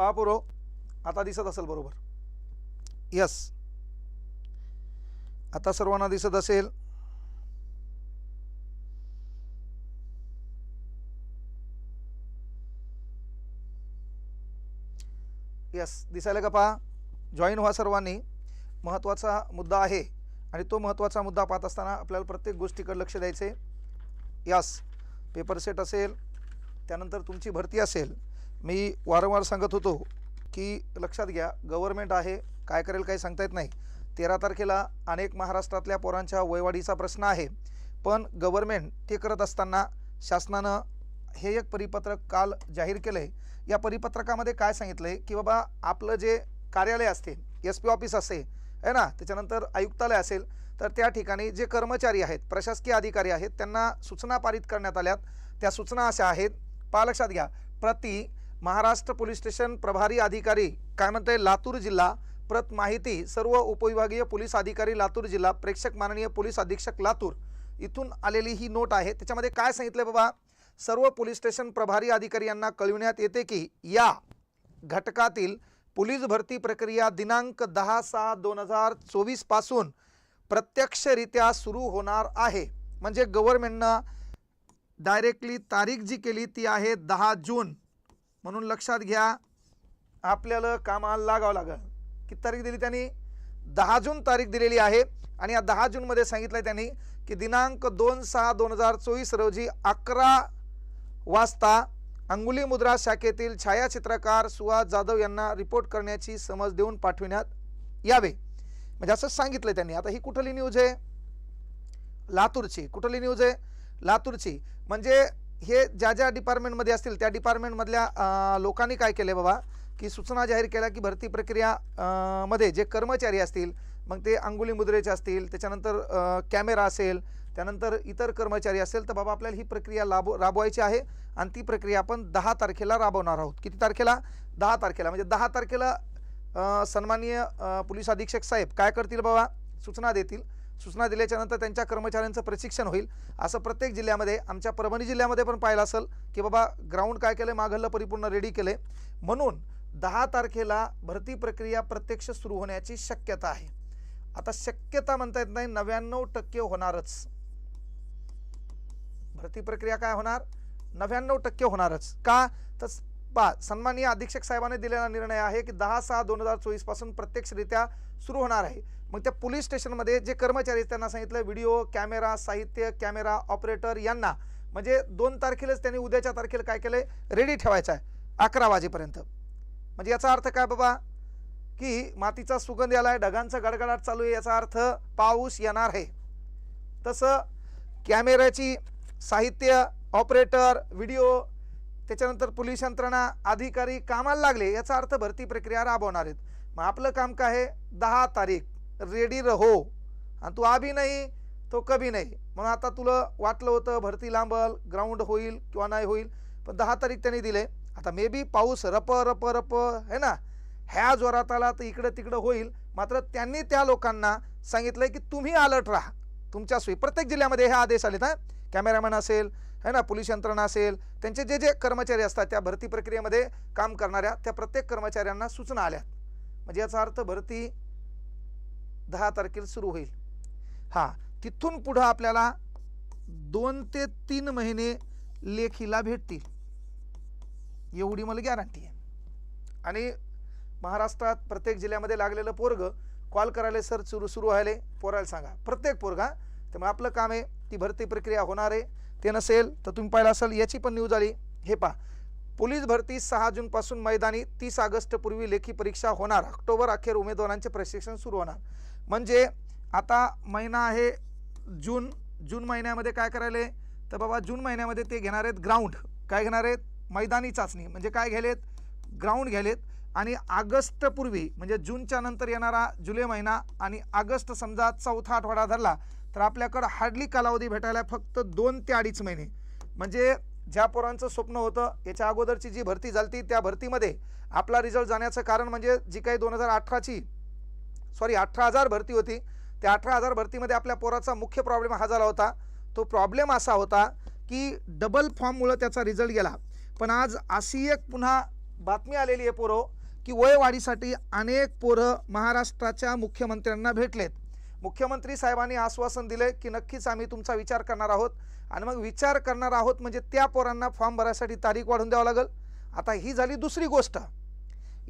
पहा पुरो आता दिसत असेल बरोबर. यस आता सर्वांना दिसत असेल. यस दिसायला का पहा? जॉईन व्हा सर्वांनी. महत्त्वाचा मुद्दा आहे आणि तो महत्त्वाचा मुद्दा पाहत असताना आपल्याला प्रत्येक गोष्टीकडे लक्ष द्यायचे यस पेपर सेट असेल. त्यानंतर तुमची भरती असेल. मी वारंवार सांगत होतो की लक्षात घ्या गव्हर्मेंट आहे काय करेल काही सांगता येत नाही. तेरा तारखेला अनेक महाराष्ट्रातल्या पोरांच्या वयवाढीचा प्रश्न आहे. पण गव्हर्मेंट ते करत असताना शासनानं हे एक परिपत्रक काल जाहीर केलं आहे या परिपत्रकामध्ये काय सांगितलं आहे की बाबा आपलं जे कार्यालय असते एस पी ऑफिस असे आहे ना? त्याच्यानंतर आयुक्तालय असेल तर त्या ठिकाणी जे कर्मचारी आहेत प्रशासकीय अधिकारी आहेत त्यांना सूचना पारित करण्यात आल्यात. त्या सूचना अशा आहेत पा लक्षात घ्या प्रति महाराष्ट्र पोलीस स्टेशन प्रभारी अधिकारी काय म्हणते लातूर जिल्हा प्रत माहिती सर्व उपविभागीय पोलीस अधिकारी लातूर जिल्हा प्रेक्षक माननीय पोलीस अधीक्षक लातूर. इथून आलेली ही नोट आहे. त्याच्यामध्ये काय सांगितलं बाबा? सर्व पोलीस स्टेशन प्रभारी अधिकारी यांना कळविण्यात येते की या घटकातील पोलीस भरती प्रक्रिया दिनांक दहा सहा दोन हजार चोवीसपासून प्रत्यक्षरित्या सुरू होणार आहे. म्हणजे गव्हर्मेंटनं डायरेक्टली तारीख जी केली ती आहे दहा जून. म्हणून लक्षात घ्या आपल्याला कामाला लागावं लागेल. किती तारीख दिली त्यांनी? दहा जून तारीख दिलेली आहे. आणि या दहा जूनमध्ये सांगितलं आहे त्यांनी की दिनांक दोन सहा दोन हजार चोवीस रोजी अकरा वाजता अंगुली मुद्रा शाखेतील छायाचित्रकार सुहास जाधव यांना रिपोर्ट करण्याची समज देऊन पाठविण्यात यावे. म्हणजे असं सांगितलं त्यांनी. आता ही कुठली न्यूज आहे? लातूरची. कुठली न्यूज आहे? लातूरची. म्हणजे हे ज्या ज्या डिपार्टमेंटमध्ये असतील त्या डिपार्टमेंटमधल्या लोकांनी काय केलं बाबा? की सूचना जाहीर केल्या की भरती प्रक्रिया मध्ये जे कर्मचारी असतील मग ते अंगुली मुद्रेचे असतील त्याच्यानंतर कॅमेरा असेल त्यानंतर इतर कर्मचारी असेल तर बाबा आपल्याला ही प्रक्रिया लाभ राबवायची आहे आणि ती प्रक्रिया आपण दहा तारखेला राबवणार आहोत. किती तारखेला? दहा तारखेला. म्हणजे दहा तारखेला सन्माननीय पोलीस अधीक्षक साहेब काय करतील बाबा? सूचना देतील. सूचना दिल्याच्यानंतर त्यांच्या कर्मचाऱ्यांचं प्रशिक्षण होईल. असं प्रत्येक जिल्ह्यामध्ये आमच्या परभणी जिल्ह्यामध्ये पण पाहिलं असेल की बाबा ग्राउंड काय केलं माघल्लं परिपूर्ण रेडी केले म्हणून दहा तारखेला भरती प्रक्रिया प्रत्यक्ष सुरू होण्याची शक्यता आहे. आता शक्यता म्हणता येत नाही नव्याण्णव टक्के होणारच. भरती प्रक्रिया काय होणार? नव्याण्णव टक्के होणारच. का? तर पा सन्माननीय अधीक्षक साहेबांनी दिलेला निर्णय आहे की दहा सहा दोन हजार चोवीसपासून प्रत्यक्षरित्या सुरू होणार आहे. मग त्या पोलीस स्टेशनमध्ये जे कर्मचारी आहेत त्यांना सांगितलं व्हिडिओ कॅमेरा साहित्य कॅमेरा ऑपरेटर यांना म्हणजे दोन तारखेलाच त्यांनी उद्याच्या तारखेला काय केलं रेडी ठेवायचं आहे अकरा वाजेपर्यंत. म्हणजे याचा अर्थ काय बाबा? की मातीचा सुगंध याला ढगांचा गडगडाट चालू आहे याचा अर्थ पाऊस येणार आहे. तसं कॅमेऱ्याची साहित्य ऑपरेटर व्हिडिओ त्याच्यानंतर पोलीस यंत्रणा अधिकारी कामाला लागले याचा अर्थ भरती प्रक्रिया राबवणार आहेत. मग आपलं काम काय आहे? दहा तारीख. रेडी रहो. आणि तू आभी नाही तो कभी नाही. म्हणून आता तुला वाटलं होतं भरती लांबल ग्राउंड होईल किंवा नाही होईल पण दहा तारीख त्यांनी दिले. आता मे बी पाऊस रप रप रप है ना? ह्या जोरात आला तर इकडं तिकडं होईल. मात्र त्यांनी त्या लोकांना सांगितलं की तुम्ही अलर्ट राहा. तुमच्या सोयी प्रत्येक जिल्ह्यामध्ये हे आदेश आलेत ना कॅमेरामॅन असेल है ना? पोलीस यंत्रणा असेल त्यांचे जे जे कर्मचारी असतात त्या भरती प्रक्रियेमध्ये काम करणाऱ्या त्या प्रत्येक कर्मचाऱ्यांना सूचना आल्यात. म्हणजे याचा अर्थ भरती दहा तारखेला सुरू होईल. हां तिथून पुढं आपल्याला दोन ते तीन महिने लेखीला भेटतील. एवढी मला गॅरंटी आहे. आणि महाराष्ट्रात प्रत्येक जिल्ह्यामध्ये लागलेलं पोरग कॉल करायला सर सुरू सुरू व्हायले. पोरायला सांगा. प्रत्येक पोरगा त्यामुळे आपलं काम आहे ती भरती प्रक्रिया होणार आहे. ते नसेल तर तुम्ही पाहिलं असाल याची पण न्यूज आली. हे पहा. पोलीस भरती सहा जूनपासून मैदानी तीस ऑगस्टपूर्वी लेखी परीक्षा होणार. ऑक्टोबर अखेर उमेदवारांचे प्रशिक्षण सुरू होणार. म्हणजे आता महिना आहे जून जून महिन्यामध्ये काय करायले? तर बाबा जून महिन्यामध्ये ते घेणार आहेत ग्राउंड काय घेणार आहेत? मैदानी चाचणी. म्हणजे काय घ्यालेत ग्राउंड घ्यालेत आणि ऑगस्टपूर्वी म्हणजे जूनच्या नंतर येणारा जुलै महिना आणि ऑगस्ट समजा चौथा आठवडा धरला तर आपल्याकडं हार्डली कालावधी भेटायला फक्त दोन ते अडीच महिने. म्हणजे ज्या पोरांचं स्वप्न होतं याच्या अगोदरची जी भरती झाली त्या भरतीमध्ये आपला रिझल्ट जाण्याचं कारण म्हणजे जी काही दोन हजार अठराची सॉरी अठरा हजार भरती होती. त्या अठरा हजार भरतीमध्ये आपल्या पोराचा मुख्य प्रॉब्लेम हा झाला होता. तो प्रॉब्लेम असा होता की डबल फॉर्ममुळं त्याचा रिझल्ट गेला. पण आज अशी एक पुन्हा बातमी आलेली आहे पोरं की वयवाढीसाठी अनेक पोरं महाराष्ट्राच्या मुख्यमंत्र्यांना भेटलेत. मुख्यमंत्री साहेबांनी आश्वासन दिले की नक्कीच आम्ही तुमचा विचार करणार आहोत. आणि मग विचार करणार आहोत म्हणजे त्या पोरांना फॉर्म भरायसाठी तारीख वाढून द्यावं लागेल. आता ही झाली दुसरी गोष्ट.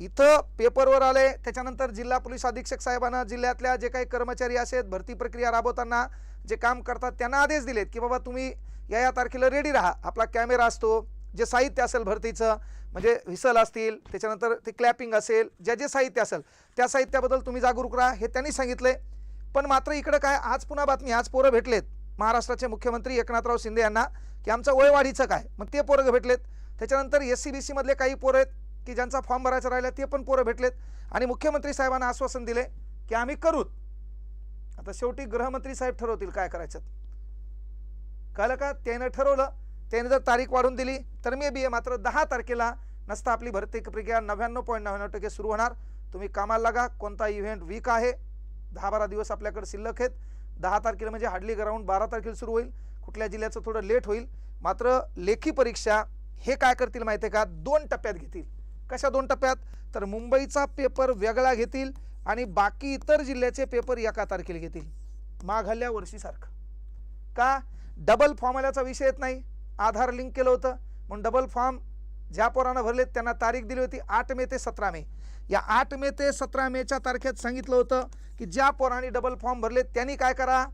इथं पेपरवर आले त्याच्यानंतर जिल्हा पोलीस अधीक्षक साहेबांना जिल्ह्यातल्या जे काही कर्मचारी आहेत भरती प्रक्रिया राबवताना जे काम करतात त्यांना आदेश दिलेत की बाबा तुम्ही या या तारखेला रेडी राहा. आपला कॅमेरा असतो. जे साहित्य असेल भरतीचं म्हणजे व्हिसल असतील त्याच्यानंतर ते क्लॅपिंग असेल ज्या जे साहित्य असेल त्या साहित्याबद्दल तुम्ही जागरूक राहा. हे त्यांनी सांगितले पण मात्र इकडं काय आज पुन्हा बातमी आज पोरं भेटलेत. महाराष्ट्राचे मुख्यमंत्री एकनाथराव शिंदे यांना की आमचं वयवाढीचं काय मग ते पोरं भेटलेत. त्याच्यानंतर एस सी बी सीमधले काही पोरं आहेत. की ज्यांचा फॉर्म भरायचा राहिला ते पण पोरं भेटलेत. आणि मुख्यमंत्री साहेबांना आश्वासन दिले की आम्ही करूत आता शेवटी गृहमंत्री साहेब ठरवतील काय करायचं. कळलं का? त्यानं ठरवलं. त्याने जर तारीख वाढून दिली तर मे बी ए मात्र दहा तारखेला नसता आपली भरती प्रक्रिया नव्याण्णव पॉईंट नव्याण्णव टक्के सुरू होणार. तुम्ही कामाला लागा कोणता इव्हेंट वीक आहे. दहा बारा दिवस आपल्याकडे शिल्लक आहेत. दहा तारखेला म्हणजे हार्डली ग्राउंड बारा तारखेला सुरू होईल. कुठल्या जिल्ह्याचं थोडं लेट होईल. मात्र लेखी परीक्षा हे काय करतील माहिती आहे का? दोन टप्प्यात घेतील. कशा दोन टप्प्यात? तर मुंबईचा पेपर वेगळा घेतील आणि बाकी इतर जिल्ह्याचे पेपर एका तारखेला घेतील. माघाल्या वर्षीसारखं. का? डबल फॉर्म आल्याचा विषय येत नाही. आधार लिंक केलं होतं. म्हणून डबल फॉर्म ज्या पोरानं भरलेत त्यांना तारीख दिली होती आठ मे ते सतरा मे. या आठ मे ते सतरा मेच्या तारखेत सांगितलं होतं की ज्या पोरांनी डबल फॉर्म भरलेत त्यांनी काय करा?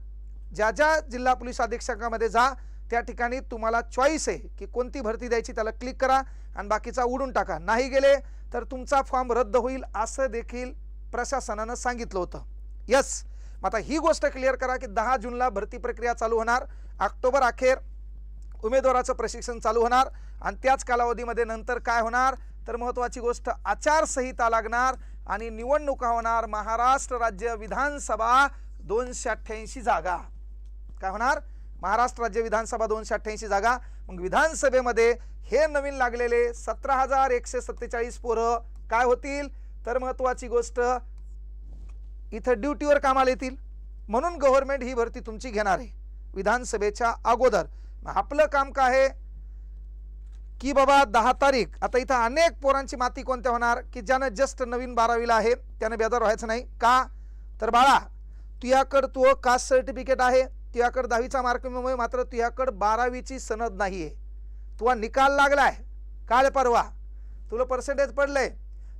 ज्या ज्या जिल्हा पोलीस अधीक्षकामध्ये जा त्या ठिकाणी तुम्हाला चॉईस आहे की कोणती भरती द्यायची त्याला क्लिक करा. आणि बाकीचा उडून टाका. नाही गेले तर तुमचा फॉर्म रद्द होईल असं देखील प्रशासनानं सांगितलं होतं. यस मग आता ही गोष्ट क्लिअर करा की दहा जूनला भरती प्रक्रिया चालू होणार ऑक्टोबर अखेर उमेदवाराचं प्रशिक्षण चालू होणार आणि त्याच कालावधीमध्ये नंतर काय होणार? तर महत्त्वाची गोष्ट आचारसंहिता लागणार आणि निवडणुका होणार महाराष्ट्र राज्य विधानसभा दोनशे अठ्ठ्याऐंशी जागा. काय होणार? महाराष्ट्र राज्य विधानसभा दोनशे अठ्ठ्याऐंशी जागा. मग विधानसभेमध्ये हे नवीन लागलेले सतरा हजार एकशे सत्तेचाळीस पोरं काय होतील? तर महत्त्वाची गोष्ट इथं ड्युटीवर कामाला येतील. म्हणून गव्हर्नमेंट ही भरती तुमची घेणार आहे. विधानसभेच्या अगोदर. मग आपलं काम काय आहे? की बाबा दहा तारीख. आता इथं अनेक पोरांची माती कोणत्या होणार? की ज्यानं जस्ट नवीन बारावीला आहे त्यानं बेजार व्हायचं नाही. का? तर बाळा तुझ्याकडं तू कास्ट सर्टिफिकेट आहे. तुझ्याकडं दहावीचा मार्कमुळे मात्र तुझ्याकडं बारावीची सनद नाही आहे तुला निकाल लागलाय. काळ परवा. तुला पर्सेंटेज पडलंय.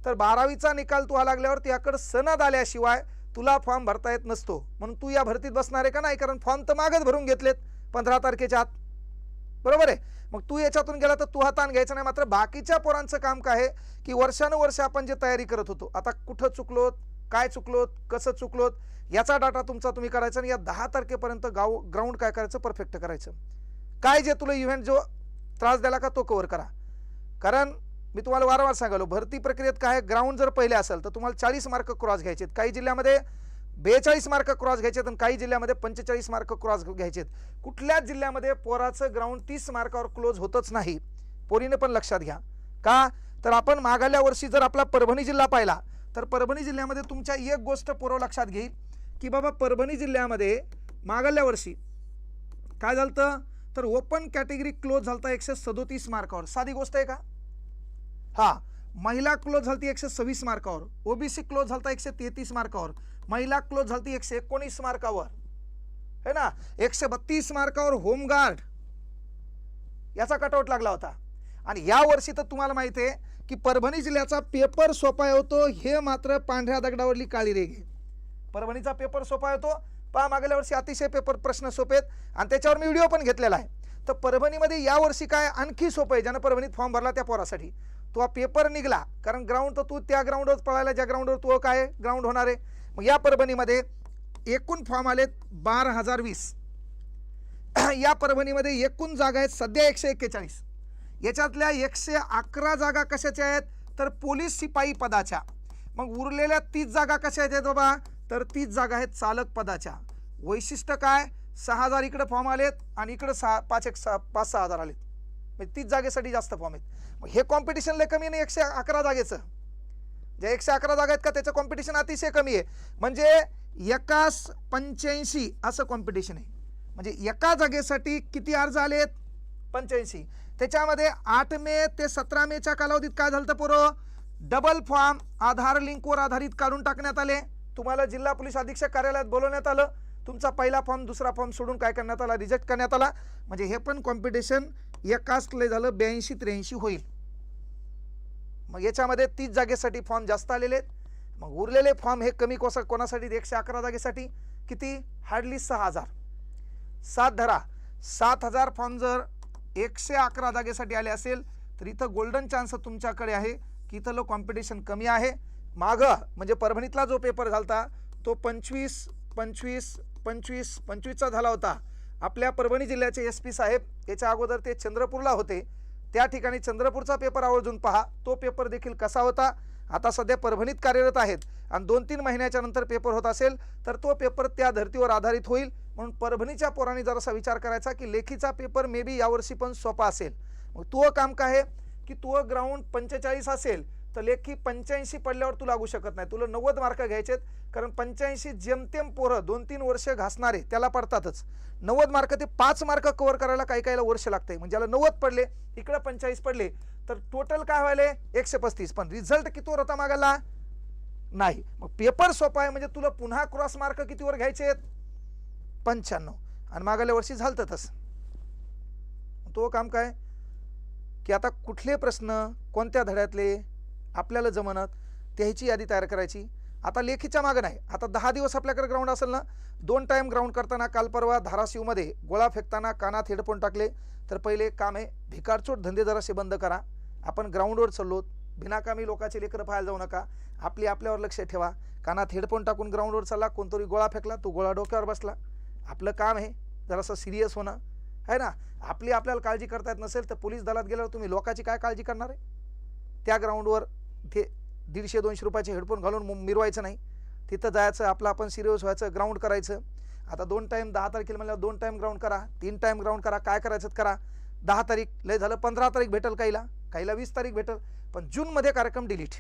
तर बारावीचा निकाल तुला लागल्यावर तुझ्याकडं सनद आल्याशिवाय तुला फॉर्म भरता येत नसतो. म्हणून तू या भरतीत बसणार आहे का नाही? कारण फॉर्म तर मागच भरून घेतलेत पंधरा तारखेच्या आत. बरोबर आहे? मग तू याच्यातून गेला तर तू हा ताण घ्यायचा नाही. मात्र बाकीच्या पोरांचं काम काय आहे? की वर्षानुवर्ष आपण जे तयारी करत होतो. आता कुठं चुकलोत? काय चुकलोत कसं चुकलोत याचा डाटा तुमचा तुम्ही करायचा आणि या दहा तारखेपर्यंत गाव ग्राउंड काय करायचं परफेक्ट करायचं. काय जे तुला इव्हेंट जो त्रास द्याला का तो कव्हर करा. कारण मी तुम्हाला वारंवार सांगालो भरती प्रक्रियेत काय ग्राउंड जर पहिले असेल तर तुम्हाला चाळीस मार्क क्रॉस घ्यायचे आहेत काही जिल्ह्यामध्ये बेचाळीस मार्क क्रॉस घ्यायचे आहेत आणि काही जिल्ह्यामध्ये पंचेचाळीस मार्क क्रॉस घ्यायचे आहेत कुठल्याच जिल्ह्यामध्ये पोराचं ग्राउंड तीस मार्कावर क्लोज होतच नाही पोरीने पण लक्षात घ्या. का? तर आपण मागाल्या वर्षी जर आपला परभणी जिल्हा पाहिला तर परभणी जिल्ह्यामध्ये तुमच्या एक गोष्ट पोरं लक्षात घेईल की बाबा परभणी जिल्ह्यामध्ये मागल्या वर्षी काय झालं तर ओपन कॅटेगरी क्लोज झालता एकशे सदोतीस मार्कावर. साधी गोष्ट आहे का? हा महिला क्लोज झालती एकशे सव्वीस मार्कावर. ओबीसी क्लोज झालता एकशे तेहतीस मार्कावर. महिला क्लोज झालती एकशे एकोणीस मार्कावर. है ना? एकशे बत्तीस मार्कावर होमगार्ड. याचा कटआउट लागला होता. आणि या वर्षी तर तुम्हाला माहिती आहे की परभणी जिल्ह्याचा पेपर सोपा होतो हे मात्र पांढऱ्या दगडावरली काळी रेग आहे. परभणीचा पेपर सोपा होतो पहा मागल्या वर्षी अतिशय पेपर प्रश्न सोपे आहेत आणि त्याच्यावर मी व्हिडिओ पण घेतलेला आहे. तर परभणीमध्ये यावर्षी काय आणखी सोपं आहे? ज्यानं परभणीत फॉर्म भरला त्या पोरासाठी. तो हा पेपर निघला. कारण ग्राउंड तर तू त्या ग्राउंडवर पळायला ज्या ग्राउंडवर तू काय ग्राउंड होणार आहे? मग या परभणीमध्ये एकूण फॉर्म आलेत बारा हजार वीस. या परभणीमध्ये एकूण जागा आहेत सध्या एकशे एक्केचाळीस. याच्यातल्या एकशे अकरा जागा कशाच्या आहेत? तर पोलीस शिपाई पदाच्या. मग उरलेल्या तीस जागा कशा आहेत बाबा? तर तीस जागा आहेत चालक पदाच्या. वैशिष्ट्य काय? सहा हजार इकडे फॉर्म आलेत आणि इकडं सहा पाच एक सहा पाच सहा हजार आलेत. म्हणजे तीस जागेसाठी जास्त फॉर्म आहेत. मग हे कॉम्पिटिशन लय कमी नाही एकशे अकरा जागेचं? जे एकशे अकरा जागा आहेत का त्याचं कॉम्पिटिशन अतिशय कमी आहे. म्हणजे एकाच पंच्याऐंशी असं कॉम्पिटिशन आहे. म्हणजे एका जागेसाठी किती अर्ज आलेत? पंच्याऐंशी. त्याच्यामध्ये आठ मे ते सतरा मेच्या कालावधीत काय झालं तर पोरं? डबल फॉर्म आधार लिंकवर आधारित काढून टाकण्यात आले. तुम्हाला जिल्हा पोलीस अधीक्षक कार्यालयात बोलवण्यात आलं. तुमचा पहिला फॉर्म दुसरा फॉर्म सोडून काय करण्यात आला? रिजेक्ट करण्यात आला. म्हणजे हे पण कॉम्पिटिशन एकाच लय झालं ब्याऐंशी त्र्याऐंशी होईल. मग याच्यामध्ये तीस जागेसाठी फॉर्म जास्त आलेले आहेत. मग उरलेले फॉर्म हे कमी कोसा कोणासाठी? एकशे अकरा जागेसाठी. किती? हार्डली सहा हजार. सात धरा. सात हजार फॉर्म जर एकशे अकरा जागेसाठी आले असेल तर इथं गोल्डन चान्स तुमच्याकडे आहे की इथं लो कॉम्पिटिशन कमी आहे. मागं म्हणजे परभणीतला जो पेपर झालता तो पंचवीस पंचवीस पंचवीस पंचवीसचा झाला होता. आपल्या परभणी जिल्ह्याचे एस पी साहेब याच्या अगोदर ते चंद्रपूरला होते. त्या ठिकाणी चंद्रपूरचा पेपर आवर्जून पहा. तो पेपर देखील कसा होता? आता सध्या परभणीत कार्यरत आहेत. आणि दोन तीन महिन्याच्या नंतर पेपर होत असेल तर तो पेपर त्या धर्तीवर आधारित होईल. म्हणून परभणीच्या पोरांनी जरासा विचार करायचा की लेखीचा पेपर मे बी यावर्षी पण सोपा असेल. मग तो काम काय आहे की तो ग्राउंड पंचेचाळीस असेल तर लेखी पंच्याऐंशी पडल्यावर तू लागू शकत नाही. तुला नव्वद मार्क घ्यायचेत कारण पंच्याऐंशी जेमतेम पोरं दोन तीन वर्ष घासणारे त्याला पडतातच. नव्वद मार्क ते पाच मार्क कव्हर करायला काही काहीला वर्ष लागते म्हणजे ज्याला नव्वद पडले इकडं पंचेचाळीस पडले तर टोटल काय व्हायले? एकशे पस्तीस. पण रिझल्ट कितीवर होता मागायला? नाही. मग पेपर सोपा आहे म्हणजे तुला पुन्हा क्रॉस मार्क कितीवर घ्यायचे आहेत? पंच्याण्णव. आणि मागल्या वर्षी झालं तसं. तो काम काय? की आता कुठले प्रश्न कोणत्या धड्यातले आपल्याला जमनत त्याची यादी तयार करायची. आता लेखीच्या मागं नाही. आता दहा दिवस आपल्याकडे ग्राउंड असेल ना दोन टाईम ग्राउंड करताना काल परवा धाराशिवमध्ये गोळा फेकताना कानात हेडफोन टाकले तर पहिले काम आहे भिकारचोट धंदे जरासे बंद करा. आपण ग्राउंडवर चाललो बिनाकामी लोकांचे लेकरं पाहायला जाऊ नका. आपली आपल्यावर लक्ष ठेवा. कानात हेडफोन टाकून ग्राउंडवर चालला कोणतरी गोळा फेकला तो गोळा डोक्यावर बसला. आपलं काम आहे. जरासं सिरियस होणं. आहे ना? आपली आपल्याला काळजी करता येत नसेल तर पोलीस दलात गेल्यावर तुम्ही लोकांची काय काळजी करणार आहे? त्या ग्राउंडवर ते दीडशे दोनशे रुपयाचे हेडफोन घालून मिरवायचं नाही. तिथं जायचं आपलं आपण सिरियस व्हायचं ग्राउंड करायचं. आता दोन टाईम दहा तारखेला म्हणल्यावर दोन टाईम ग्राउंड करा तीन टाईम ग्राउंड करा काय करायचं करा. दहा तारीख लय झालं पंधरा तारीख भेटेल काहीला. काहीला वीस तारीख भेटेल पण जूनमध्ये कार्यक्रम डिलीट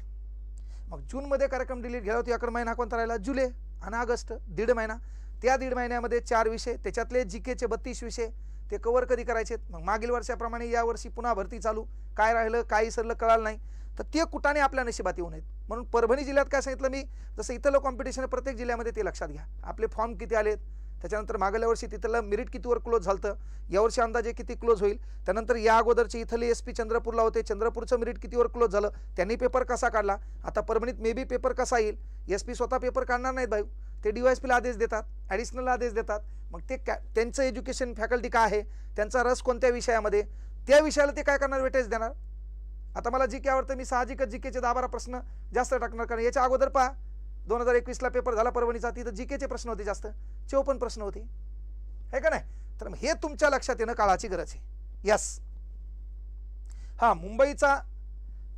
मग जूनमध्ये कार्यक्रम डिलीट घ्यावा होती अकरा महिना कोणता राहिला? जुलै आणि ऑगस्ट दीड महिना. त्या दीड महिन्यामध्ये चार विषय त्याच्यातले जी केचे बत्तीस विषय ते कवर कधी करायचे? मग मागील वर्षाप्रमाणे यावर्षी पुन्हा भरती चालू. काय राहिलं काय सरलं कळालं नाही. तर ते कुटाने आपल्या नशिबात येऊ नयेत म्हणून परभणी जिल्ह्यात काय सांगितलं मी? जसं इथलं कॉम्पिटिशन प्रत्येक जिल्ह्यामध्ये ते लक्षात घ्या. आपले फॉर्म किती आलेत त्याच्यानंतर मागल्या वर्षी तिथलं मिरिट कितीवर क्लोज झालं यावर्षी अंदाजे किती क्लोज होईल? त्यानंतर या अगोदरचे इथले एस पी चंद्रपूरला होते. चंद्रपूरचं मिरिट कितीवर क्लोज झालं? त्यांनी पेपर कसा काढला? आता परभणीत मे बी पेपर कसा येईल? एस पी स्वतः पेपर काढणार नाहीत भाऊ ते डी वाय पीला आदेश देतात ॲडिशनल आदेश देतात. मग ते कॅ त्यांचं एज्युकेशन फॅकल्टी काय आहे त्यांचा रस कोणत्या विषयामध्ये त्या विषयाला ते काय करणार वेटेज देणार? आता मला जी के आवडतं मी साहजिकच जी केचे दहा बारा प्रश्न जास्त टाकणार कारण याच्या अगोदर पहा दोन हजार एकवीसला पेपर झाला परभणीचा तिथं जी केचे प्रश्न होते जास्त चौपन्न प्रश्न होते. आहे का नाही? तर मग हे तुमच्या लक्षात येणं काळाची गरज आहे. यस हां मुंबईचा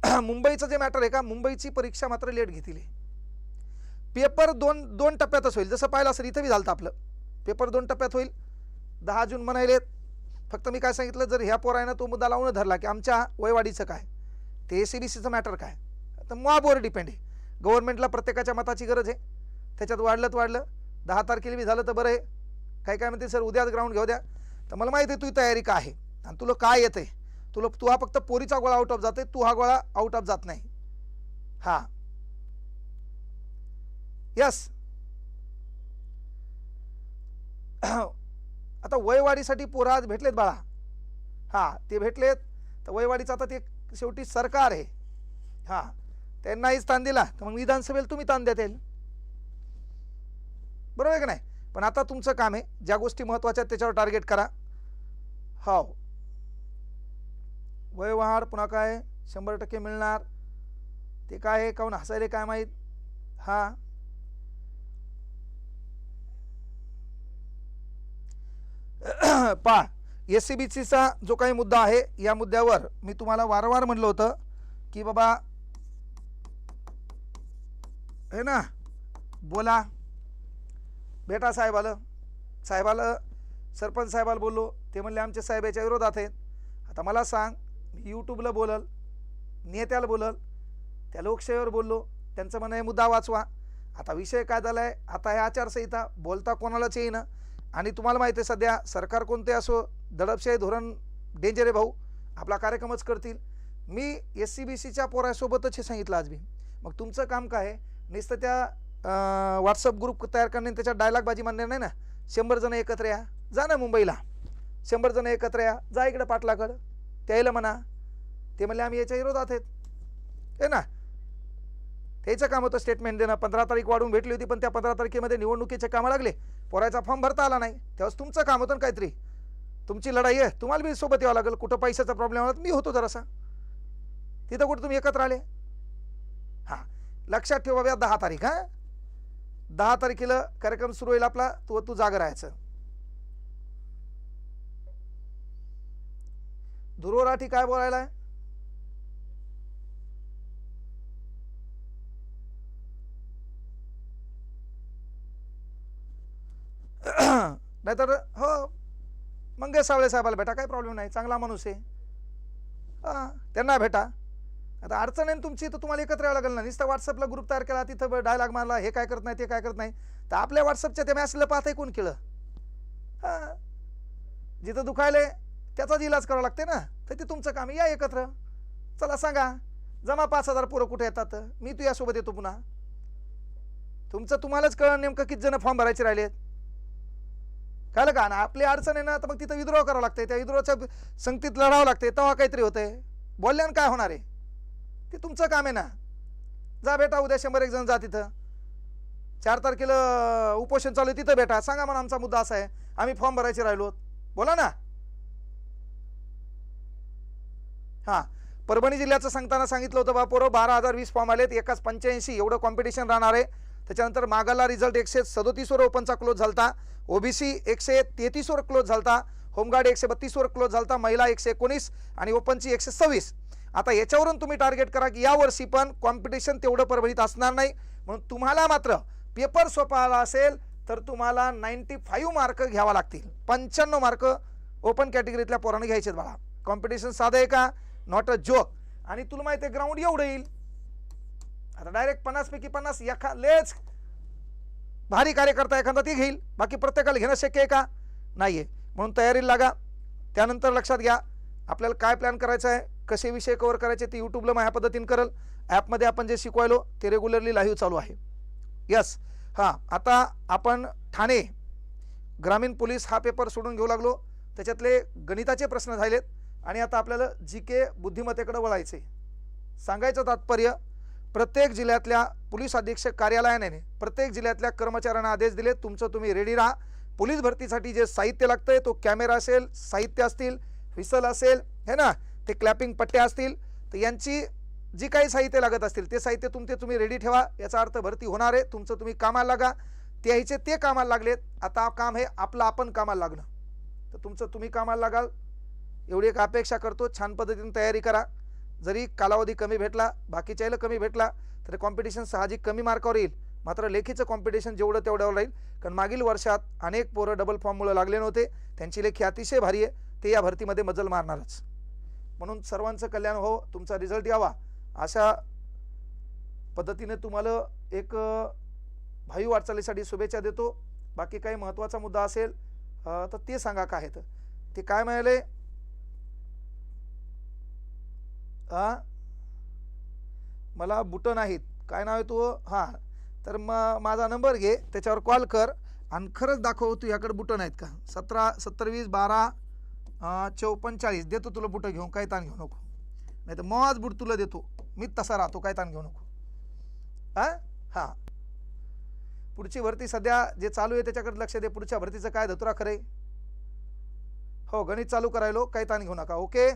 मुंबईचं जे मॅटर आहे का मुंबईची परीक्षा मात्र लेट घेतली पेपर दोन दोन टप्प्यातच होईल. जसं पाहिलं असेल इथं बी झालं आपलं. पेपर दोन टप्प्यात होईल. दहा जून म्हणायलेत फक्त मी काय सांगितलं जर ह्या पोरायनं तो मुद्दा लावून धरला की आमच्या वयवाढीचं काय? ते ए सी बी सीचं मॅटर काय? तर मॉबवर डिपेंड आहे. गव्हर्नमेंटला प्रत्येकाच्या मताची गरज आहे. त्याच्यात वाढलं तर वाढलं. दहा तारखेला बी झालं तर बरं आहे. काय काय म्हणते सर उद्याच ग्राउंड घेऊ द्या. तर मला माहिती आहे तुझी तयारी काय आहे? आणि तुला काय आहे तुला तू हा फक्त पोरीचा गोळा आउट ऑफ जाते तू हा गोळा आउट ऑफ जात नाही. हां. यस आता वयवाढीसाठी पोरं आज भेटलेत बाळा. हां ते भेटलेत. तर वयवाढीचं आता ते शेवटी सरकार आहे. हां त्यांनाहीच ताण दिला. तर मग विधानसभेला तुम्ही ताण देता येईल बरोबर आहे का नाही? पण आता तुमचं काम आहे. ज्या गोष्टी महत्त्वाच्या आहेत त्याच्यावर टार्गेट करा. हो वयवाढ पुन्हा काय? शंभर टक्के मिळणार. ते काय आहे? काहून हसायले काय माहीत? हां. पा एस सी बी सीचा जो काही मुद्दा आहे या मुद्द्यावर मी तुम्हाला वारंवार म्हणलं होतं की बाबा हे ना बोला. भेटा साहेबाला साहेबाला सरपंच साहेबाला बोललो. ते म्हणले आमचे साहेब याच्या विरोधात आहेत. आता मला सांग मी यूट्यूबला बोलल नेत्याला बोलल त्या लोकशाहीवर बोललो. त्यांचं म्हणणं आहे मुद्दा वाचवा. आता विषय काय झाला आहे आता हे आचारसंहिता. बोलता कोणालाच येईना. आणि तुम्हाला माहिती आहे सध्या सरकार कोणते असो दडपशाही धोरण डेंजर आहे भाऊ. आपला कार्यक्रमच करतील. मी एस सी बी सीच्या पोरासोबतच हे सांगितलं आज मी. मग तुमचं काम काय आहे? नुसतं त्या व्हॉट्सअप ग्रुप तयार करणे आणि त्याच्यात डायलॉगबाजी म्हणणे नाही ना? शंभर जण एकत्र या. जा ना मुंबईला. शंभर जण एकत्र या. जा इकडं पाटलाकडं. त्याला म्हणा. ते म्हणले आम्ही याच्या विरोधात आहेत. हे ना? त्याचं काम होतं. स्टेटमेंट देणं. पंधरा तारीख वाढून भेटली होती पण त्या पंधरा तारखेमध्ये निवडणुकीचे कामं लागले. पोरायचा फॉर्म भरता आला नाही. तेव्हाच तुमचं काम होतं ना काहीतरी. तुमची लढाई आहे. तुम्हाला बी सोबत यावं लागेल. कुठं पैशाचा प्रॉब्लेम आला मी होतो जरासा. तिथं कुठं तुम्ही एकत्र आले? हां. लक्षात ठेवा दहा तारीख हां. दहा तारखेला कार्यक्रम सुरू होईल आपला. तू तू जागा राहायचं. ध्रुव काय बोलायला आहे नाहीतर हो मंगेश सावळे साहेबाला भेटा काय प्रॉब्लेम नाही चांगला माणूस आहे. हां त्यांना भेटा. आता अडचण आहे तुमची तर तुम्हाला एकत्र यावं लागेल ना. नुसतं व्हॉट्सअपला ग्रुप तयार केला तिथं डायलॉग मारला हे काय करत नाही ते काय करत नाही. तर आपल्या व्हॉट्सअपच्या त्या मॅसेजला पाहताय कोण केलं? हां. जिथं दुखायले त्याचाच इलाज करावा लागते ना. तर ते तुमचं काम या एकत्र. चला सांगा. जमा पाच हजार पोरं कुठे येतात? मी तू यासोबत येतो पुन्हा. तुमचं तुम्हालाच कळ नेमकं किती जण फॉर्म भरायचे राहिलेत. कळलं का? ना आपली अडचण आहे ना तर मग तिथं विद्रोह करावं लागते त्या विद्रोहाच्या संगतीत लढावं लागते तेव्हा काहीतरी होतंय. बोलल्यानं काय होणार आहे? ते तुमचं काम आहे ना. जा बेटा उद्या शंभर एक जण जा तिथं. चार तारखेला उपोषण चालू आहे तिथं बेटा. सांगा मग आमचा मुद्दा असा आहे. आम्ही फॉर्म भरायचे राहिलो. बोला ना. हां. परभणी जिल्ह्याचं सांगताना सांगितलं होतं बा पोरं बारा हजार वीस फॉर्म आलेत. एकाच पंच्याऐंशी एवढं कॉम्पिटिशन राहणार आहे. त्याच्यानंतर मागाला रिझल्ट एकशे सदोतीसवर ओपनचा क्लोज झालता. ओबीसी एकशे तेहतीसवर क्लोज झालता. होमगार्ड एकशे बत्तीसवर क्लोज झालता. महिला एकशे एकोणीस आणि ओपनची एकशे सव्वीस. आता याच्यावरून तुम्ही टार्गेट करा की यावर्षी पण कॉम्पिटिशन तेवढं परभणीत असणार नाही. म्हणून तुम्हाला मात्र पेपर सोपा आला असेल तर तुम्हाला नाईन्टी फाईव्ह मार्क घ्यावा लागतील. पंच्याण्णव मार्क ओपन कॅटेगरीतल्या पोरांना घ्यायचे बघा कॉम्पिटिशन साधं आहे का? नॉट अ जोक आणि तुला माहिती आहे ग्राउंड एवढं येईल. आता डायरेक्ट पन्नासपैकी पन्नास एखा लेच भारी कार्यकर्ता एखादा ती घेईल. बाकी प्रत्येकाला घेणं शक्य आहे का? नाही आहे म्हणून तयारीला लागा. त्यानंतर लक्षात घ्या आपल्याला काय प्लॅन करायचं आहे? कसे विषय कव्हर करायचे ते यूट्यूबला माझ्या पद्धतीने करल. ॲपमध्ये आपण जे शिकवायलो ते रेग्युलरली लाईव्ह चालू आहे. यस हां आता आपण ठाणे ग्रामीण पोलीस हा पेपर सोडून घेऊ लागलो. त्याच्यातले गणिताचे प्रश्न झालेत. आणि आता आपल्याला जी के बुद्धिमत्तेकडे वळायचे सांगायचं तात्पर्य प्रत्येक जिल्ह्यातल्या पोलीस अधीक्षक कार्यालयाने प्रत्येक जिल्ह्यातल्या कर्मचाऱ्यांना आदेश दिले तुमचं तुम्ही रेडी राहा. पोलीस भरतीसाठी जे साहित्य लागतं आहे तो कॅमेरा असेल साहित्य असतील व्हिसल असेल हे ना? ते क्लॅपिंग पट्ट्या असतील तर यांची जी काही साहित्य लागत असतील ते साहित्य तुमचे तुम्ही रेडी ठेवा याचा अर्थ भरती होणार आहे तुमचं तुम्ही कामाला लागा. त्याचे ते कामाला लागलेत आता काम हे आपलं आपण कामाला लागणं. तर तुमचं तुम्ही कामाला लागाल एवढी एक अपेक्षा करतो छान पद्धतीने तयारी करा. जरी कालावधी कमी भेटला बाकीच्याला कमी भेटला तर कॉम्पिटिशन साहजिक कमी मार्कावर येईल. मात्र लेखीचं कॉम्पिटिशन जेवढं तेवढ्यावर राहील. कारण मागील वर्षात अनेक पोरं डबल फॉर्ममुळे लागले नव्हते. त्यांची लेखी अतिशय भारी आहे. ते या भरतीमध्ये मजल मारणारच. म्हणून सर्वांचं कल्याण हो तुमचा रिझल्ट यावा. अशा पद्धतीने तुम्हाला एक भाई भावी वाटचालीसाठी शुभेच्छा देतो. बाकी काही महत्त्वाचा मुद्दा असेल तर ते सांगा काय आहेत तर. ते काय म्हणाले? हां मला बुटं नाहीत. काय नाव आहे तू? हां. तर मग माझा नंबर घे त्याच्यावर कॉल कर आणि खरंच दाखव तू ह्याकडे बुटं नाहीत का. सतरा सत्तर वीस बारा चौपंचाळीस चौपन्न चाळीस देतो तुला बुटं घेऊन काय ताण घेऊ नको. नाही तर मग बूट तुला देतो. मी तसा राहतो काय ताण घेऊ नको. हां हां. पुढची भरती सध्या जे चालू आहे त्याच्याकडे लक्ष दे. पुढच्या भरतीचं काय धतुरा खरे? हो गणित चालू करायलो काही ताण घेऊ नका. ओके?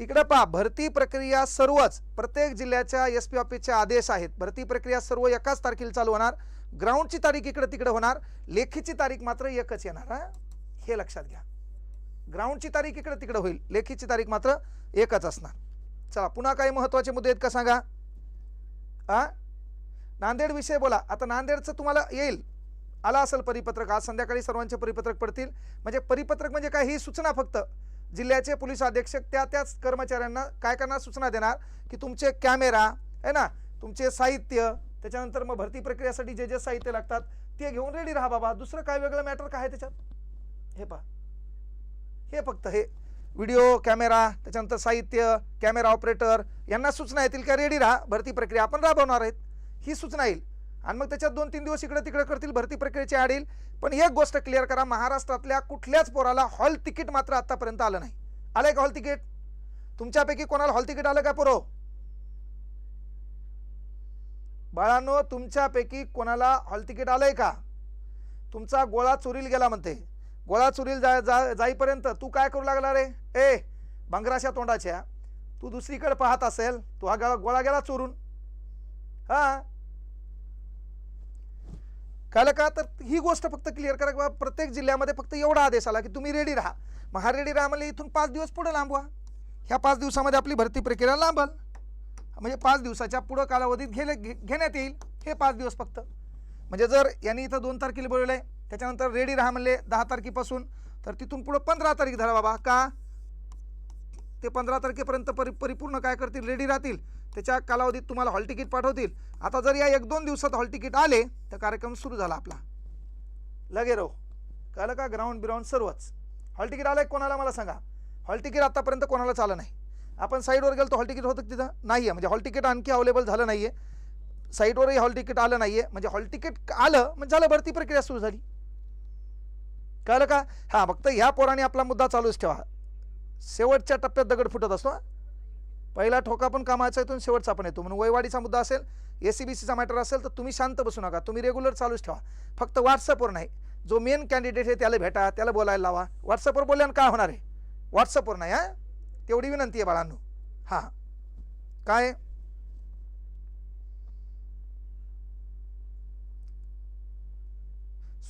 इकडे पहा भरती प्रक्रिया सर्वच प्रत्येक जिल्ह्याच्या एस पी ऑफिसचे आदेश आहेत. भरती प्रक्रिया सर्व एकाच तारखेला चालू होणार. ग्राउंडची तारीख इकडे तिकडे होणार. लेखीची तारीख मात्र एकच येणार हा? हे लक्षात घ्या. ग्राउंडची तारीख इकडे तिकडे होईल. लेखीची तारीख मात्र एकच असणार. चला पुन्हा काही महत्त्वाचे मुद्दे आहेत का सांगा? हा नांदेड विषय बोला. आता नांदेडचं तुम्हाला येईल. आला असेल परिपत्रक. आज संध्याकाळी सर्वांचे परिपत्रक पडतील. म्हणजे परिपत्रक म्हणजे काय? ही सूचना फक्त. जिल्ह्याचे पोलीस अधीक्षक त्या त्याच कर्मचाऱ्यांना काय करणार? सूचना देणार की तुमचे कॅमेरा आहे ना? तुमचे साहित्य त्याच्यानंतर मग भरती प्रक्रियेसाठी जे जे साहित्य लागतात ते घेऊन रेडी राहा बाबा. दुसरं काय वेगळं मॅटर काय आहे त्याच्यात? हे पहा. हे फक्त हे. व्हिडिओ कॅमेरा त्याच्यानंतर साहित्य कॅमेरा ऑपरेटर यांना सूचना येतील का? रेडी राहा. भरती प्रक्रिया आपण राबवणार आहेत. ही सूचना येईल. आणि मग त्याच्यात दोन तीन दिवस इकडे तिकडे करतील भरती प्रक्रियेची ॲड येईल पण एक गोष्ट क्लिअर करा महाराष्ट्रातल्या कुठल्याच पोराला हॉल तिकीट मात्र आतापर्यंत आलं नाही. आलंय का हॉल तिकीट तुमच्यापैकी कोणाला हॉल तिकीट आलं का पोरो? बाळांनो तुमच्यापैकी कोणाला हॉल तिकीट आलंय का? तुमचा गोळा चोरील गेला म्हणते. गोळा चोरील जा, जा जाईपर्यंत तू काय करू लागला रे? ए बंगराच्या तोंडाच्या. तू दुसरीकडे पाहत असेल तू हा गळा गोळा गेला चोरून. हा? कळलं का? तर ही गोष्ट फक्त क्लिअर करा की बाबा प्रत्येक जिल्ह्यामध्ये फक्त एवढा आदेश आला की तुम्ही रेडी राहा. मग हा रेडी राहा म्हणजे इथून पाच दिवस पुढं लांबवा. ह्या पाच दिवसामध्ये आपली भरती प्रक्रिया लांबल. म्हणजे पाच दिवसाच्या पुढं कालावधीत घेले घे- घेण्यात येईल. हे पाच दिवस फक्त. म्हणजे जर यांनी इथं दोन तारखेला बोलवलं आहे त्याच्यानंतर रेडी राहा म्हणले दहा तारखेपासून तर तिथून पुढं पंधरा तारीख धरा बाबा का? ते पंधरा तारखेपर्यंत परि परिपूर्ण काय करतील? रेडी राहतील. त्याच्या कालावधीत तुम्हाला हॉल तिकीट पाठवतील. आता जर या एक दोन दिवसात हॉल तिकीट आले तर कार्यक्रम सुरू झाला आपला. लगे रो कळलं का? ग्राउंड बिराउंड सर्वच. हॉल तिकीट आलं कोणाला मला सांगा. हॉल तिकीट आतापर्यंत कोणाला आलं नाही. आपण साईडवर गेलो तर हॉल तिकीट होतं तिथं? नाही आहे म्हणजे हॉल तिकीट आणखी अवेलेबल झालं नाही आहे साईटवरही हॉल तिकीट आलं नाही आहे म्हणजे हॉल तिकीट आलं म्हणजे झालं भरती प्रक्रिया सुरू झाली. कळलं का? हां फक्त ह्या पोराने आपला मुद्दा चालूच ठेवा. शेवटच्या टप्प्यात दगड फुटत असतो पहिला ठोका पण कामाचा येतो आणि शेवटचा पण येतो. म्हणून वयवाडीचा मुद्दा असेल ए सी बी सीचा मॅटर असेल तर तुम्ही शांत बसू नका. तुम्ही रेग्युलर चालूच ठेवा. फक्त व्हॉट्सअपवर नाही. जो मेन कॅन्डिडेट आहे त्याला भेटा त्याला बोलायला लावा. व्हॉट्सअपवर बोलल्यानं काय होणार आहे? व्हॉट्सअपवर नाही हां? तेवढी विनंती आहे बाळांनो. हां. काय?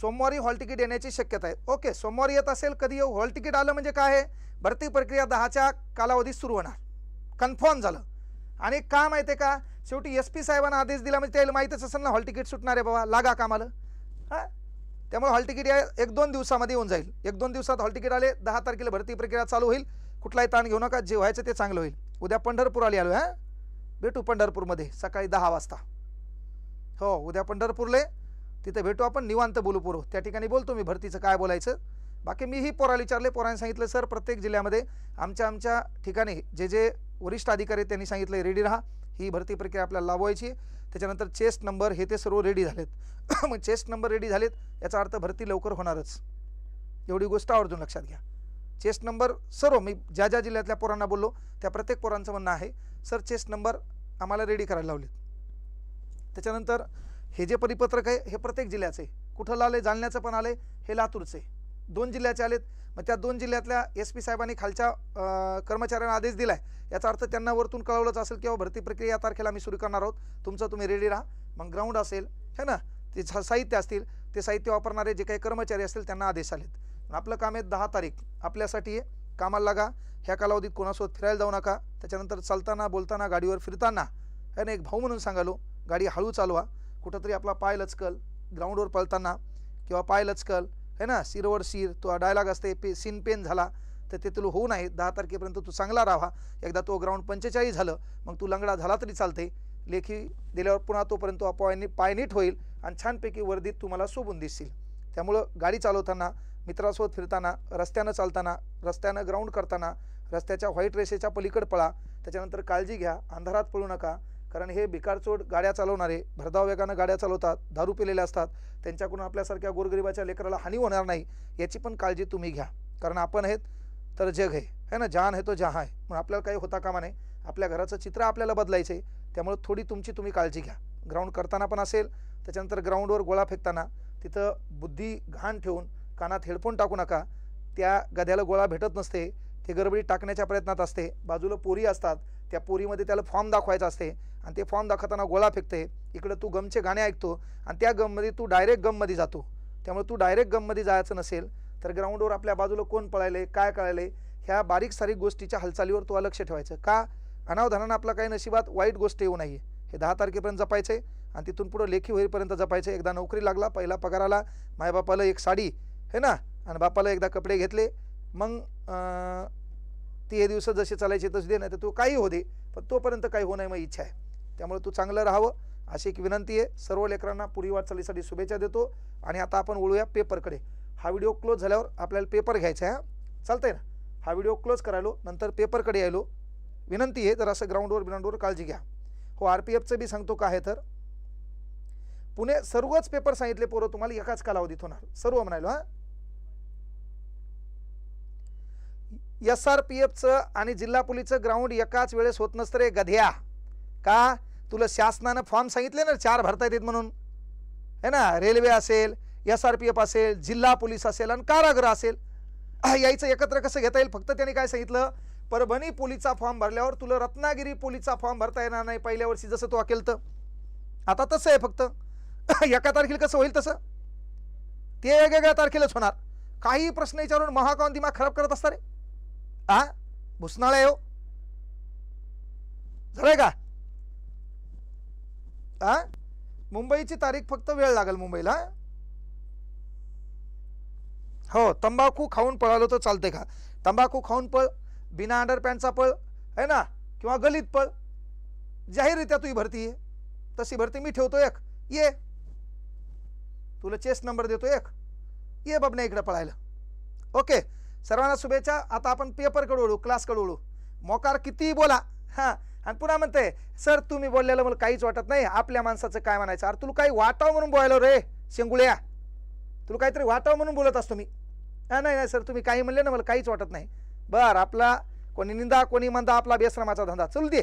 सोमवारी हॉल तिकीट येण्याची शक्यता आहे. ओके सोमवारी येत असेल कधी येऊ? हॉल तिकीट आलं म्हणजे काय आहे? भरती प्रक्रिया दहाच्या कालावधीत सुरू होणार. कन्फर्म झालं. आणि का माहिती आहे का शेवटी एस पी साहेबांना आदेश दिला म्हणजे त्याला माहीतच असेल ना हॉल तिकीट सुटणार आहे बाबा लागा कामाला. हां? त्यामुळे हॉल तिकीट या एक दोन दिवसामध्ये येऊन जाईल. एक दोन दिवसात हॉल तिकीट आले दहा तारखेला भरती प्रक्रिया चालू होईल. कुठलाही ताण घेऊ नका जे व्हायचं ते चांगलं होईल. उद्या पंढरपूर आली आलो हां? भेटू पंढरपूरमध्ये सकाळी दहा वाजता. हो उद्या पंढरपूरले. तिथे भेटू आपण निवांत बोलू पुरो. त्या ठिकाणी बोलतो मी भरतीचं काय बोलायचं. बाकी मीही पोराला विचारले पोराने सांगितलं सर प्रत्येक जिल्ह्यामध्ये आमच्या आमच्या ठिकाणी जे जे वरिष्ठ अधिकारी त्यांनी सांगितलं रेडी राहा. ही भरती प्रक्रिया आपल्याला लावायची त्याच्यानंतर चेस्ट नंबर हे ते सर्व रेडी झालेत. मग चेस्ट नंबर रेडी झालेत याचा अर्थ भरती लवकर होणारच. एवढी गोष्ट आवर्जून लक्षात घ्या. चेस्ट नंबर सर्व मी ज्या ज्या जिल्ह्यातल्या पोरांना बोललो त्या प्रत्येक पोरांचं म्हणणं आहे सर चेस्ट नंबर आम्हाला रेडी करायला लावलेत. त्याच्यानंतर हे जे परिपत्रक आहे हे प्रत्येक जिल्ह्याचे कुठं लावले जालन्याचं पण आले हे लातूरचे दोन जिल्ह्याचे आलेत. मग त्या दोन जिल्ह्यातल्या एस पी साहेबांनी खालच्या कर्मचाऱ्यांना आदेश दिला आहे याचा अर्थ त्यांना वरतून कळवलंच असेल किंवा भरती प्रक्रिया या तारखेला आम्ही सुरू करणार आहोत. तुमचं तुम्ही रेडी राहा. मग ग्राउंड असेल है ना? ते साहित्य असतील ते साहित्य वापरणारे जे काही कर्मचारी असतील त्यांना आदेश आलेत. आपलं काम आहे दहा तारीख. आपल्यासाठी आहे. कामाला लागा. ह्या कालावधीत कोणासोबत फिरायला जाऊ नका. त्याच्यानंतर चालताना बोलताना गाडीवर फिरताना है ना एक भाऊ म्हणून सांगालो गाडी हळू चालवा. कुठंतरी आपला पाय लचकल. ग्राउंडवर पळताना किंवा पाय लचकल. है ना? शिरवर शिर तो डायलॉग असते पे सीन पेन झाला तर ते तुला होऊ नाही. दहा तारखेपर्यंत तू चांगला राहा. एकदा तो ग्राउंड पंचेचाळीस झालं मग तू लंगडा झाला तरी चालते लेखी दिल्यावर पुन्हा तोपर्यंत पाय पाय नीट होईल आणि छानपैकी वर्दीत तुम्हाला शोभून दिसतील त्यामुळं गाडी चालवताना मित्रासोबत फिरताना रस्त्यानं चालताना रस्त्यानं ग्राउंड करताना रस्त्याच्या व्हाईट रेषेच्या पलीकड पळा. त्याच्यानंतर काळजी घ्या अंधारात पळू नका. कारण हे भिकारचोट गाड्या चालवणारे भरधाव वेगानं गाड्या चालवतात दारू पिलेले असतात त्यांच्याकडून आपल्यासारख्या गोरगरिबाच्या लेकराला हानी होणार नाही याची पण काळजी तुम्ही घ्या. कारण आपण आहेत तर जग आहे. है ना? जहान आहे तो जहा आहे. म्हणून आपल्याला काही होता कामा नाही आपल्या घराचं चित्र आपल्याला बदलायचं आहे त्यामुळे थोडी तुमची तुम्ही काळजी घ्या. ग्राउंड करताना पण असेल त्याच्यानंतर ग्राउंडवर गोळा फेकताना तिथं बुद्धी घाण ठेवून कानात हेडफोन टाकू नका. त्या गध्याला गोळा भेटत नसते. ते गडबडी टाकण्याच्या प्रयत्नात असते. बाजूला पोरी असतात. त्या पोरीमध्ये त्याला फॉर्म दाखवायचा असते. आणि ते फॉर्म दाखवताना गोळा फेकते. इकडं तू गमचे गाणे ऐकतो आणि त्या गममध्ये तू डायरेक्ट गममध्ये जातो. त्यामुळे तू डायरेक्ट गममध्ये जायचं नसेल तर ग्राउंडवर आपल्या बाजूला कोण पळायले काय कळायले ह्या बारीक सारीक गोष्टीच्या हालचालीवर तू लक्ष ठेवायचं. का? अनावधानानं आपला काही नशिबात वाईट गोष्ट येऊ नाही हे दहा तारखेपर्यंत जपायचं आहे आणि तिथून पुढं लेखी होईपर्यंत जपायचं एकदा नोकरी लागला पहिला पगार आला मायबापाला एक साडी हे ना? आणि बापाला एकदा कपडे घेतले. मग ती हे दिवस जसे चालायचे तसे दे नाही तर तो काही हो दे. पण तोपर्यंत काही होऊ नये मग इच्छा आहे. त्यामुळे तू चांगलं राहावं. अशी एक विनंती आहे. सर्व लेकरांना पुढील वाटचालीसाठी शुभेच्छा देतो. आणि आता आपण वळूया पेपरकडे. हा व्हिडिओ क्लोज झाल्यावर आपल्याला पेपर घ्यायचा आहे हा. चालतंय ना? हा व्हिडिओ क्लोज करायलो नंतर पेपरकडे यायलो. विनंती आहे जर असं ग्राउंडवर ग्राउंडवर काळजी घ्या. हो आर पी एफचं बी सांगतो का आहे तर? पुणे सर्वच पेपर सांगितले पोरं तुम्हाला एकाच कालावधीत होणार. सर्व म्हणालो हां. एस आर पी एफचं आणि जिल्हा पोलीसचं ग्राउंड एकाच वेळेस होत नसतं रे गध्या. का? तुला शासनानं फॉर्म सांगितले ना चार भरता येतात म्हणून. है ना? रेल्वे असेल एस आर पी एफ असेल जिल्हा पोलीस असेल आणि कारागृह असेल. यायचं एकत्र कसं घेता येईल? फक्त त्यांनी काय सांगितलं? परभणी पोलीसचा फॉर्म भरल्यावर तुला रत्नागिरी पोलीसचा फॉर्म भरता येणार नाही पहिल्या वर्षी जसं तू अकेल तर. आता तसं आहे फक्त. एका तारखेला कसं होईल तसं? ते वेगवेगळ्या तारखेलाच होणार. काही प्रश्न विचारून महाकाऊन दिमाग खराब करत असता रे. आ भुसनाळा येऊ हो. झालंय का? आ? मुंबईची तारीख फक्त वेळ लागेल मुंबईला हो? तंबाखू खाऊन पळालो तर चालते का? तंबाखू खाऊन पळ बिना अंडरपॅन्टचा पळ आहे ना? किंवा गलीत पळ. जाहीररित्या तुझी भरती आहे. तशी भरती मी ठेवतो एक. ये. तुला चेस्ट नंबर देतो एक. ये बाबने इकडे पळायला. ओके. सर्वांना शुभेच्छा. आता आपण पेपरकडे ओळू क्लासकडे ओळू मोकार कितीही बोला. हां. आणि पुन्हा म्हणते सर तुम्ही बोललेलं मला काहीच वाटत नाही. आपल्या माणसाचं काय म्हणायचं? अरे तुला काही वाटावं म्हणून बोलायला रे शेंगुळ्या. तुला काहीतरी वाटावं म्हणून बोलत असतो मी. हा नाही नाही सर तुम्ही काही म्हणले ना मला काहीच वाटत नाही. बर आपला कोणी निंदा कोणी म्हणता आपला बेसरमाचा धंदा. चल दे.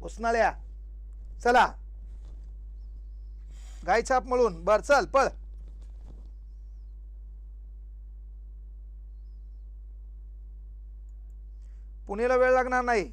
घुसणाळ्या चला. गायछाप मळून. बर चल पळ. पुणेला वेळ लागणार नाही.